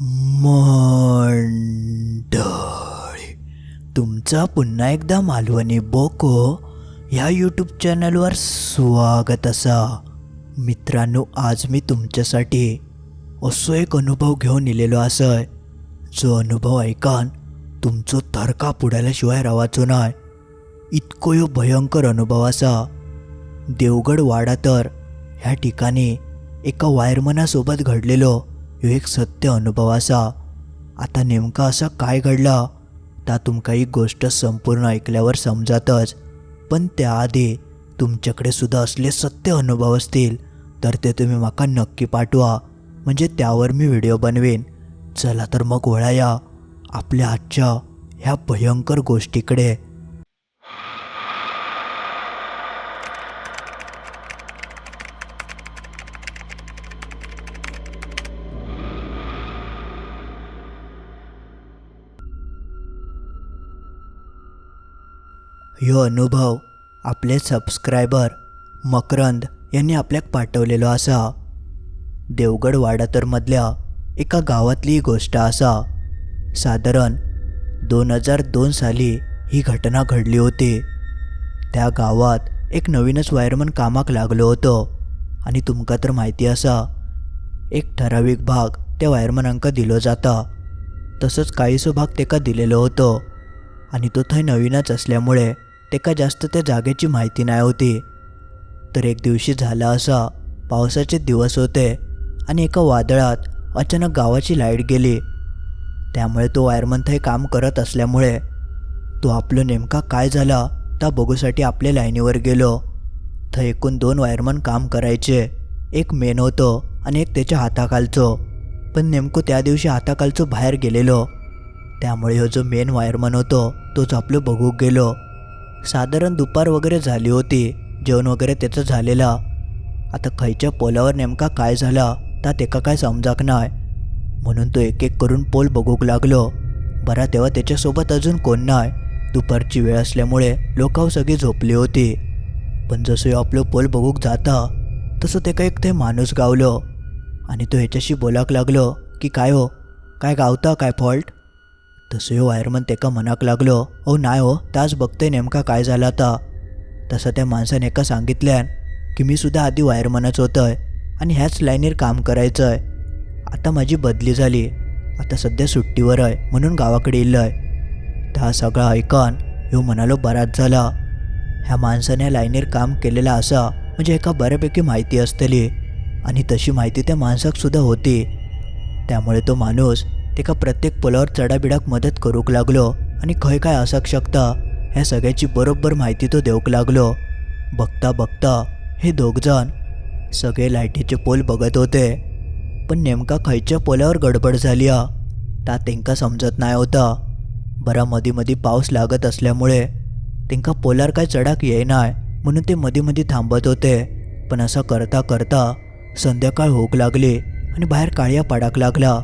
मंडळी तुमचा पुन्हा एकदा मालवणी बोको ह्या यूट्यूब चॅनलवर स्वागत असा. मित्रांनो आज मी तुमच्यासाठी असो एक अनुभव घेऊन इलेलो असय. जो अनुभव ऐकान तुमचो थरका पुडायल्याशिवाय रावाचो नाय. इतको ह्यो भयंकर अनुभव असा. देवगड वाडा तर ह्या ठिकाणी एका वायरमनासोबत घडलेलो. ह्यो एक सत्य अनुभव असा. आता नेमका असा काय घडला? ता तुमका ही गोष्ट संपूर्ण ऐकल्यावर समजातच. पण त्याआधी तुमच्याकडे सुद्धा असले सत्य अनुभव असतील तर ते तुम्ही माका नक्की पाठवा. म्हणजे त्यावर मी व्हिडिओ बनवेन. चला तर मग वळाया. आपल्या आजच्या ह्या भयंकर गोष्टीकडे ह्यो अनुभव आपले सबस्क्रायबर मकरंद यांनी आपल्याक पाठवलेलो आसा. देवगड वाडातरमधल्या एका गावातली ही गोष्ट आसा. साधारण दोन हजार दोन साली ही घटना घडली होती. त्या गावात एक नवीनच वायरमन कामाक लागलो होतो. आणि तुमका तर माहिती असा एक ठराविक भाग त्या वायरमनांका दिलो जाता. तसंच काहीसो भाग तेका दिलेलो होतो. आणि तो थंय नवीनच असल्यामुळे तेका जास्त त्या जागेची माहिती नाही होती. तर एक दिवशी झाला असा पावसाचे दिवस होते आणि एका वादळात अचानक गावाची लाइट गेली. त्यामुळे तो वायरमन थंय काम करत असल्यामुळे तो आपलं नेमका काय झाला त्या बघूसाठी आपल्या लाईनीवर गेलो. थंय एकूण दोन वायरमन काम करायचे एक मेन होतो आणि एक त्याच्या हाताखालचो. पण नेमकं त्या दिवशी हाताखालचो बाहेर गेलेलो. त्यामुळे हो जो मेन वायरमन होतो तोच आपलं बघूक गेलो. साधारण दुपार वगैरे झाली होती. जेवण वगैरे त्याचं झालेला. आता खायच्या पोलावर नेमका काय झाला ता तेका काय समजाक नाय म्हणून तो एक एक करून पोल बघूक लागलो. बरा तेव्हा त्याच्यासोबत अजून कोण नाय दुपारची वेळ असल्यामुळे लोकाव सगळी झोपली होती. पण जसं आपलं पोल बघूक जाता तसं तेका एक ते माणूस गावलो. आणि तो ह्याच्याशी बोलाक लागलो की काय हो? काय गावता? काय फॉल्ट? तसं ह्यो वायरमन तेका मनाक लागलो ओ नाय हो ताच बघते नेमका काय झाला आता. तसं त्या माणसाने एका सांगितल्यान की मी सुद्धा आधी वायरमनच होतंय आणि ह्याच लाईनीर काम करायचं आहे आता माझी बदली झाली. आता सध्या सुट्टीवर आहे म्हणून गावाकडे येईल त्या सगळा ऐकन ह्यो म्हणालो बराच झाला. ह्या माणसाने ह्या लाईनीर काम केलेला असा म्हणजे एका बऱ्यापैकी माहिती असतली. आणि तशी माहिती त्या माणसाक सुद्धा होती. त्यामुळे तो माणूस तेका प्रत्येक पुलावर चढाबिडाक मदत करूक लागलो आणि खंय काय असाक शकता हे सगळ्याची बरोबर माहिती तो देऊक लागलो. बघता बघता हे दोघजण सगळे लायटीचे पोल बघत होते. पण नेमका खयच्या पोलावर गडबड झाली हा ता तेंका समजत नाही होता. बरा मधी मधी पाऊस लागत असल्यामुळे तेंका पोलार काय चढाक येणार म्हणून ते मधी मधी थांबत होते. पण असं करता करता संध्याकाळ होऊक लागली आणि बाहेर काळ्या पाडाक लागला.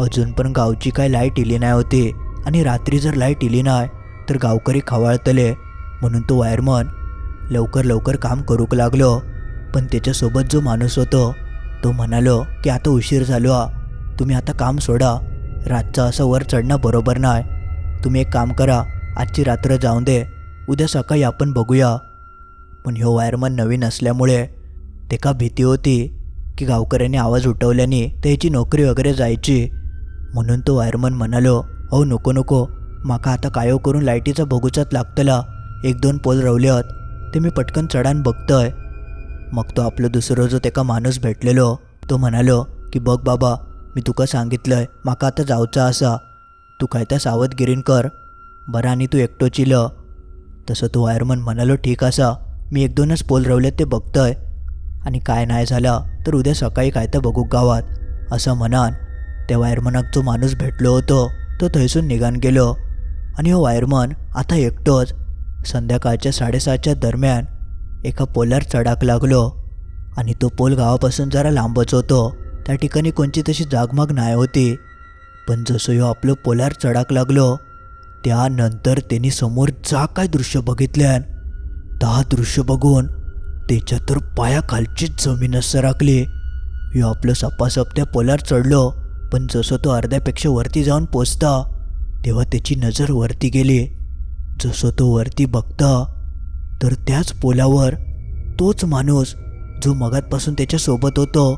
अजून पण गावची काय लाइट इली नाही होती. आणि रात्री जर लाइट इली नाही तर गावकरी खवाळतले. म्हणून तो वायरमन लवकर लवकर काम करूक लागलो. पण त्याच्यासोबत जो माणूस होतो तो म्हणालो की आता उशीर झालो हा तुम्ही आता काम सोडा. रातचं असं वर चढणं बरोबर नाही तुम्ही एक काम करा आजची रात्र जाऊन दे. उद्या सकाळी आपण बघूया. पण ह्यो वायरमन नवीन असल्यामुळे ते का भीती होती की गावकऱ्यांनी आवाज उठवल्याने त्याची नोकरी वगैरे जायची. म्हणून तो वायरमन म्हणालो अहो नको नको. माका आता कायो करून लाईटीचा बघूचाच लागतला. एक दोन पोल रवल्यात. ते मी पटकन चढान बघतोय. मग तो आपलं दुसरं जो तेका माणूस भेटलेलो तो म्हणालो की बघ बाबा मी तुका सांगितलंय माका आता जावचा असा तू काय त्या सावधगिरीन कर. बरं आणि तू एकटो चिल. तसं तो वायरमन म्हणालो ठीक असा मी एक दोनच पोल रवलेत ते बघतोय. आणि काय नाही झाला तर उद्या सकाळी काय तर बघू गावात. असं म्हणान त्या वायरमनाक जो माणूस भेटलो होतो तो थंयसून निघान गेलो. आणि हो वायरमन आता एकटोच. संध्याकाळच्या साडेसातच्या दरम्यान एका पोलार चढाक लागलो. आणि तो पोल गावापासून जरा लांबच होतो. त्या ठिकाणी कोणची तशी जागमाग नाही होती. पण जसं ह्यो आपलं पोलार चढाक लागलो त्यानंतर त्यांनी समोर जा काय दृश्य बघितल्यान ता दृश्य बघून त्याच्या तर पायाखालचीच जमीनच सरकली. ह्यो आपलं सपासप त्या पोलार चढलो. पण जसं तो अर्ध्यापेक्षा वरती जाऊन पोचता तेव्हा त्याची नजर वरती गेली. जसं तो वरती बघता तर त्याच पोलावर तोच माणूस जो मगातपासून त्याच्यासोबत होतो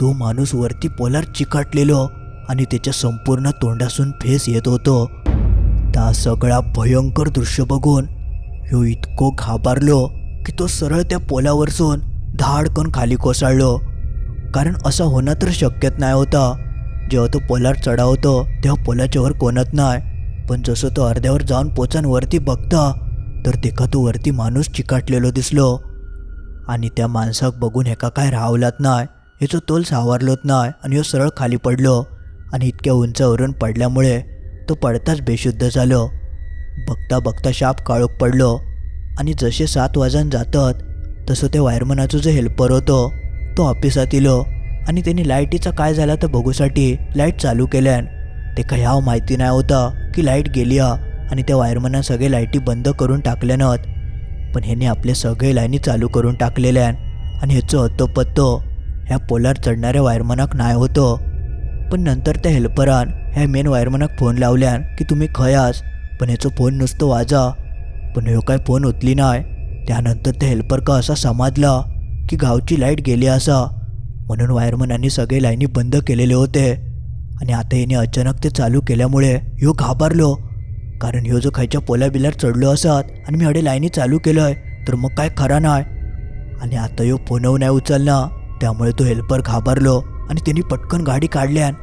तो माणूस वरती पोलार चिकाटलेलो आणि त्याच्या संपूर्ण तोंडासून फेस येत होतो. त्या सगळा भयंकर दृश्य बघून ह्यो इतको घाबरलो की तो सरळ त्या पोलावरसून धाडकन खाली कोसळलो. कारण असं होणं तर शक्यच नाही होता. जेव्हा तो पोलार चढावतो तेव्हा पोलाच्या वर कोणत नाही. पण जसं तो अर्ध्यावर जाऊन पोचान वरती बघता तर तेका तो वरती माणूस चिकाटलेलो दिसलो. आणि त्या माणसाक बघून हेका काय रावलात नाही हेचो तोल सावरलोत नाही आणि ह्यो सरळ खाली पडलो. आणि इतक्या उंचावरून पडल्यामुळे तो पडताच बेशुद्ध झालो. बघता बघता शाप काळोख पडलो. आणि जसे सात वाजन जातात तसं त्या वायरमनाचो जो हेल्पर होतो तो ऑफिसात इलो. आणि त्यांनी लाईटीचा काय झाला तर बघूसाठी लाइट चालू केल्यान. ते काय ह्याव माहिती नाही होता की लाइट गेली हा. आणि त्या वायरमनान सगळे लाईटी बंद करून टाकल्यानत. पण ह्याने आपले सगळे लाईनी चालू करून टाकलेल्यान. आणि ह्याचं होतो पत्तो ह्या पोलार चढणाऱ्या वायरमनाक नाही होतो. पण नंतर त्या हेल्परान ह्या मेन वायरमनाक फोन लावल्यान की तुम्ही खंय आस पण ह्याचं फोन नुसतं वाजा. पण ह्यो काय फोन उचली नाही. त्यानंतर त्या हेल्पर का असा समजला की गावची लाइट गेली असा. म्हणून वायरमनांनी सगळे लाईनी बंद केलेले होते. आणि आता याने अचानक ते चालू केल्यामुळे ह्यो घाबरलो. कारण ह्यो जो खायच्या पोल्या बिल्यार चढलो असत आणि मी अडे लाईनी चालू केलंय तर मग काय खरा नाही आणि आता ह्यो फोनव नाही उचलला त्यामुळे तो हेल्पर घाबरलो आणि त्यांनी पटकन गाडी काढल्यान.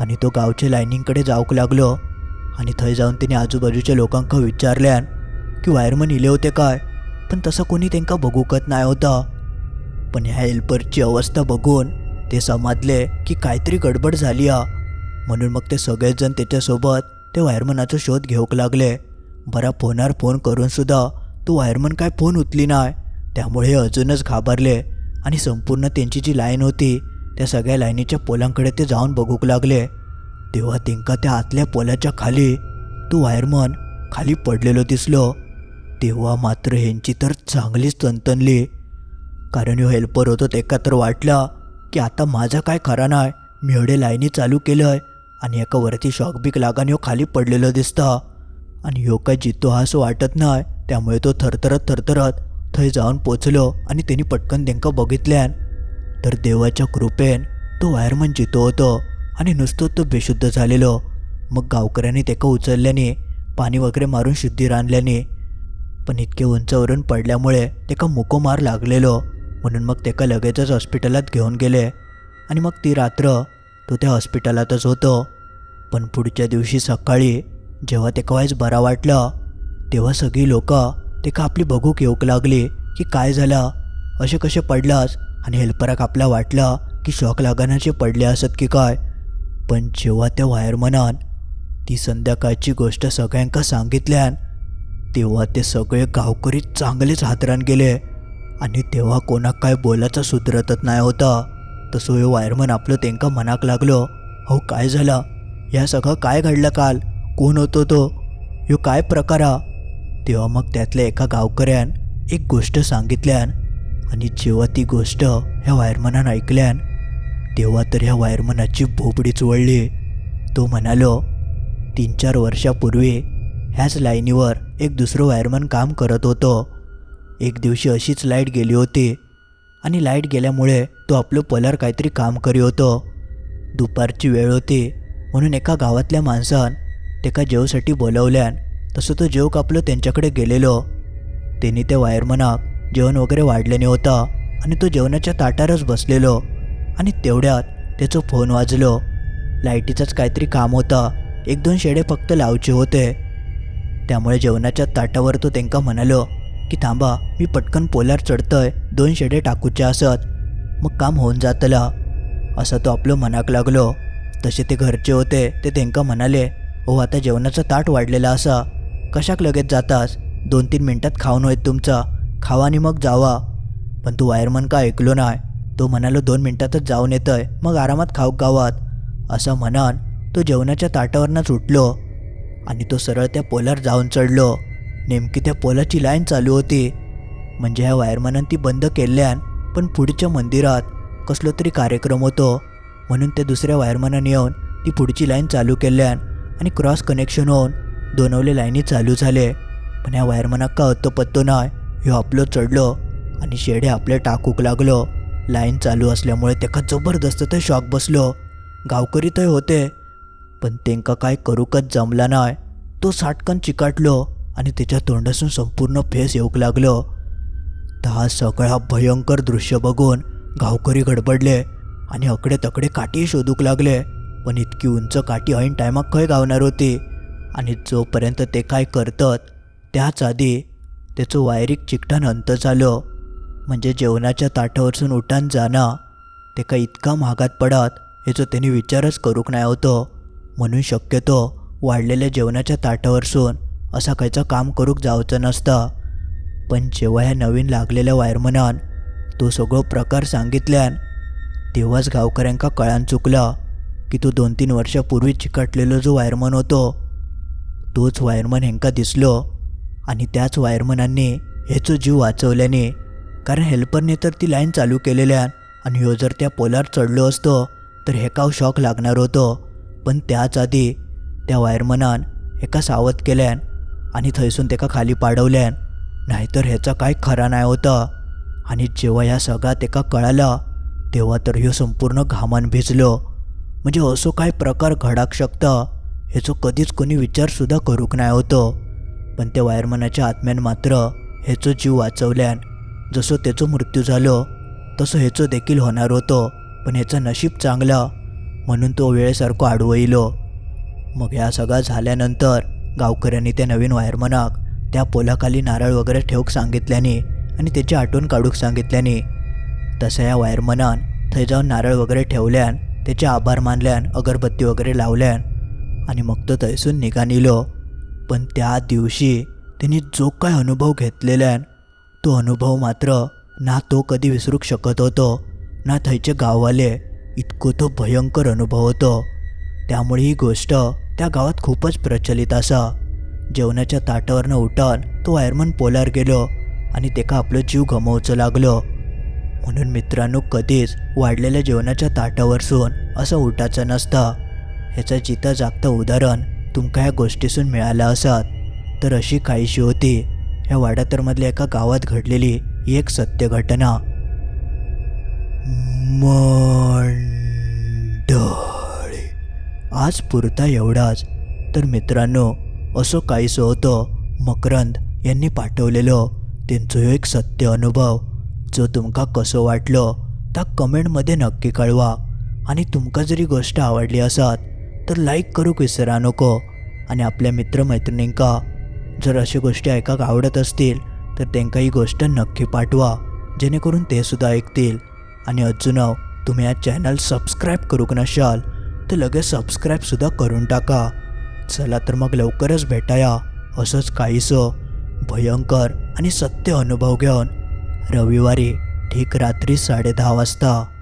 आणि तो गावच्या लाईनिंगकडे जाऊक लागलो. आणि थंय जाऊन त्यांनी आजूबाजूच्या लोकांक विचारल्यान की वायरमन इले होते काय? पण तसं कोणी त्यांका बघूकत नाही होता. पण ह्या हेल्परची अवस्था बघून ते समजले की काहीतरी गडबड झाली आ म्हणून मग ते सगळेजण त्याच्यासोबत ते वायरमनाचा शोध घेऊक लागले. बरा फोनार फोन करून सुद्धा तो वायरमन काय फोन उचली नाही त्यामुळे हे अजूनच घाबरले आणि संपूर्ण त्यांची जी लाईन होती त्या सगळ्या लाईनीच्या पोलांकडे ते जाऊन बघूक लागले. तेव्हा तेंका त्या आतल्या पोलाच्या खाली तो वायरमन खाली पडलेलो दिसलो. तेव्हा मात्र ह्यांची तर चांगलीच तणतणली कारण ह्यो हेल्पर होतो तेका तर वाटला की आता माझा काय खरा नाही. मी एवढे लाईनी चालू केलं आहे आणि एका वरती शॉक बीक लागान ह्यो खाली पडलेलो दिसता. आणि ह्यो काय जितो हा असं वाटत नाही. त्यामुळे तो थरथरत थरथरत थंय जाऊन पोचलो आणि त्यांनी पटकन तेंका बघितल्यान तर देवाच्या कृपेन तो वायरमन जितो होतो आणि नुसतं तो बेशुद्ध झालेलो. मग गावकऱ्यांनी तेका उचलल्याने पाणी वगैरे मारून शुद्धीर आणल्याने पण इतके उंचावरून पडल्यामुळे तेका मुको मार लागलेलो. म्हणून मग तेका लगेचच हॉस्पिटलात घेऊन गेले. आणि मग ती रात्र तो त्या हॉस्पिटलातच होतो. पण पुढच्या दिवशी सकाळी जेव्हा तेका वायच बरा वाटला तेव्हा सगळी लोक तेका आपली बघूक येऊक लागली की काय झालं? असे कसे पडलास? आणि हेल्पराक आपला वाटला की शॉक लागानाचे पडले असत की काय? पण जेव्हा त्या वायरमनान ती संध्याकाळची गोष्ट सगळ्यांका सांगितल्यान तेव्हा ते सगळे गावकरी चांगलेच हातरान गेले. आणि तेव्हा कोणाक काय बोलायचा सुधरतच नाही होता. तसं हे वायरमन आपलं तेंका मनाक लागलो. हो काय झालं? ह्या सगळं काय घडलं काल? कोण होतो तो? ह्यो काय प्रकार? तेव्हा मग त्यातल्या एका गावकऱ्यान एक गोष्ट सांगितल्यान आणि जेव्हा ती गोष्ट ह्या वायरमनान ऐकल्यान तेव्हा तर ह्या वायरमनाची भोपडीच वळली. तो म्हणालो तीन चार वर्षापूर्वी ह्याच लाईनीवर एक दुसरं वायरमन काम करत होतो. एक दिवशी अशीच लाइट गेली होती. आणि लाइट गेल्यामुळे तो आपलं पलार काहीतरी काम करी होतो. दुपारची वेळ होती. म्हणून एका गावातल्या माणसान तेका जेवसाठी बोलवल्यान तसं तो जेव कापलो त्यांच्याकडे गेलेलो. त्यांनी त्या वायरमनाक जेवण वगैरे वाढल्याने होता आणि तो जेवणाच्या ताटारच बसलेलो. आणि तेवढ्यात त्याचं फोन वाजलो. लाईटीचंच काहीतरी काम होता. एक दोन शेडे फक्त लावचे होते. त्यामुळे जेवणाच्या ताटावर तो त्यांका म्हणालो की थांबा मी पटकन पोलार चढतंय दोन शेडे टाकूचे असत. मग काम होऊन जातला. असं तो आपलं मनाक लागलो. तसे ते घरचे होते ते त्यांका म्हणाले ओ आता जेवणाचं ताट वाढलेलं असा. कशाक लगेच जातास? दोन तीन मिनटात खाऊन होईत तुमचा. खावा आणि मग जावा. पण तू वायरमन का ऐकलो नाही? तो म्हणालो दोन मिनटातच जाऊन येतंय. मग आरामात खाऊक गावात. असं म्हणान तो जेवणाच्या ताटावरनं उठलो आणि तो सरळ त्या पोलार जाऊन चढलो. नेमकी त्या पोलाची लाईन चालू होती. म्हणजे ह्या वायरमनान ती बंद केल्यान पण पुढच्या मंदिरात कसलो तरी कार्यक्रम होतो. म्हणून ते दुसऱ्या वायरमॅनाने येऊन ती पुढची लाईन चालू केल्यान आणि क्रॉस कनेक्शन होऊन दोनवले लाईनी चालू झाले. पण ह्या वायरमॅनाक का अत्तो पत्तो नाय ह्यो आपलो चढलो आणि शेडे आपले टाकूक लागलो. लाईन चालू असल्यामुळे तेका जबरदस्त ते शॉक बसलो. गावकरी थंय होते पण तेंका काय करूकच जमला नाय. तो साटकन चिकाटलो. आणि त्याच्या तोंडासून संपूर्ण फेस येऊक लागलो. हा सगळा भयंकर दृश्य बघून गावकरी गडबडले आणि अकडे तकडे काठी शोधूक लागले. पण इतकी उंच काठी ऐन टायमाक खंय गावणार होती? आणि जोपर्यंत ते काय करतात त्याच आधी त्याचं वायरिक चिकटान अंत झालं. म्हणजे जेवणाच्या ताटावरसून उठान जाणं ते का इतका महागात पडत याचा त्यांनी विचारच करूक नाही होतो. म्हणून शक्यतो वाढलेल्या जेवणाच्या ताटावरसून असा खायचं काम करूक जावचं नसतं. पण जेव्हा ह्या नवीन लागलेल्या वायरमनान तो सगळो प्रकार सांगितल्यान तेव्हाच गावकऱ्यांका कळान चुकला की तो दोन तीन वर्षापूर्वी चिकटलेलो जो वायरमन होतो तोच वायरमन हेंका दिसलो आणि त्याच वायरमनांनी ह्याचो जीव वाचवल्याने कारण हेल्परने तर ती लाईन चालू केलेल्यान आणि ह्यो जर त्या पोलार चढलो असतो तर हेकाव शॉक लागणार होतो. पण त्याच आधी त्या वायरमनान एका सावध केल्यान आणि थंयसून तेका खाली पाडवल्यान. नाहीतर ह्याचा काय खरा नाही होता. आणि जेव्हा ह्या सगळा तेका कळाला तेव्हा तर ह्यो संपूर्ण घामान भिजलो. म्हणजे असो काय प्रकार घडाक शकता ह्याचो कधीच कोणी विचारसुद्धा करूक नाही होतो. पण त्या वायरमनाच्या आत्म्यान मात्र ह्याचो जीव वाचवल्यान जसो त्याचो मृत्यू झालो तसं ह्याचो देखील होणार होतो. पण ह्याचं नशीब चांगला म्हणून तो वेळेसारखो आडवं येलो. मग ह्या सगळा झाल्यानंतर गावकऱ्यांनी त्या नवीन वायरमनाक त्या पोलाखाली नारळ वगैरे ठेवूक सांगितल्याने आणि त्याची आठवण काढूक सांगितल्याने. तसं या वायरमनान थंय जाऊन नारळ वगैरे ठेवल्यान त्याचे आभार मानल्यान अगरबत्ती वगैरे लावल्यान आणि मग तो थंयसून निघा निलो पण त्या दिवशी त्यांनी जो काय अनुभव घेतलेल्यान तो अनुभव मात्र ना तो कधी विसरूक शकत होतो ना थंयचे गाववाले इतको तो भयंकर अनुभव होतो. त्यामुळे ही गोष्ट त्या गावात खूपच प्रचलित असा. जेवणाच्या ताटावरनं उठान तो वायरमन पोलार गेलो आणि तेका आपलो जीव गमवचं लागलो. म्हणून मित्रांनो कधीच वाढलेल्या जेवणाच्या ताटावरसून असं उठाचं नसतं. ह्याचं जिता जागतं उदाहरण तुमका ह्या गोष्टीसून मिळालं असत. तर अशी काहीशी होती. ह्या वाडातरमधल्या एका गावात घडलेली ही एक सत्य घटना मंड आज पुरता एवढाच. तर मित्रांनो असं काहीसं होतं मकरंद यांनी पाठवलेलं त्यांचो एक सत्य अनुभव. जो तुमका कसो वाटलो त्या कमेंटमध्ये नक्की कळवा. आणि तुमका जरी गोष्ट आवडली असत तर लाईक करूक विसरा नको. आणि आपल्या मित्रमैत्रिणींका जर अशा गोष्टी ऐकाक आवडत असतील तर त्यांका ही गोष्ट नक्की पाठवा जेणेकरून ते सुद्धा ऐकतील. आणि अजून तुम्ही या चॅनल सबस्क्राईब करूक नशाल तर लगेच सबस्क्राईबसुद्धा करून टाका. चला तर मग लवकरच भेटाया. असंच काहीसं भयंकर आणि सत्य अनुभव घेऊन. रविवारी ठीक रात्री साडेदहा वाजता.